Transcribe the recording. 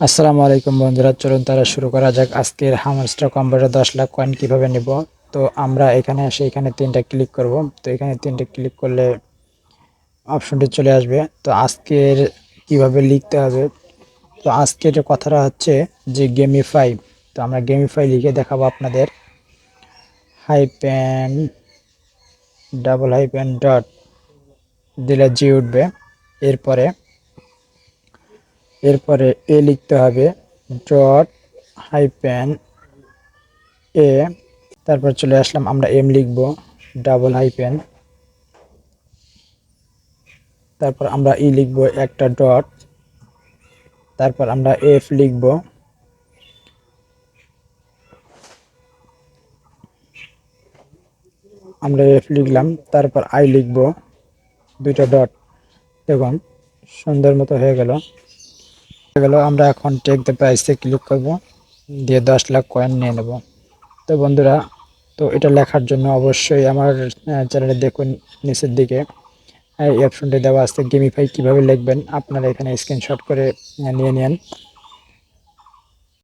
আসসালামু আলাইকুম বন্ধুরা, চলুন তারা শুরু করা যাক। আজকের হামাস্টার কম্পিউটার দশ লাখ কয়েন কীভাবে নেব? তো আমরা এখানে এসে এখানে তিনটা ক্লিক করব। তো এখানে তিনটা ক্লিক করলে অপশনটি চলে আসবে। তো আজকের কীভাবে লিখতে হবে? তো আজকের কথাটা হচ্ছে যে গেমিফাই তো আমরা গেমিফাই লিখে দেখাবো আপনাদের। Hi hyphen double hi hyphen dot দিলে জি উঠবে। এরপরে এরপরে এ লিখতে হবে ডট হাইপেন এ। তারপর চলে আসলাম, আমরা এম লিখব, ডাবল হাইপেন। তারপর আমরা ই লিখব একটা ডট। তারপর আমরা এফ লিখব। আমরা এফ লিখলাম, তারপর আই লিখব, দুইটা ডট। দেখুন, সুন্দর মতো হয়ে গেল। গেল, আমরা এখন টেক দ্য প্রাইসে ক্লিক করব, দিয়ে দশ লাখ কয়েন নিয়ে নেব। তো বন্ধুরা, তো এটা লেখার জন্য অবশ্যই আমার চ্যানেলে দেখুন নিচের দিকে। এই অপশনটি দেওয়া আছে গেমিফাই কীভাবে লিখবেন, আপনারা এখানে স্ক্রিনশট করে নিয়ে নেন।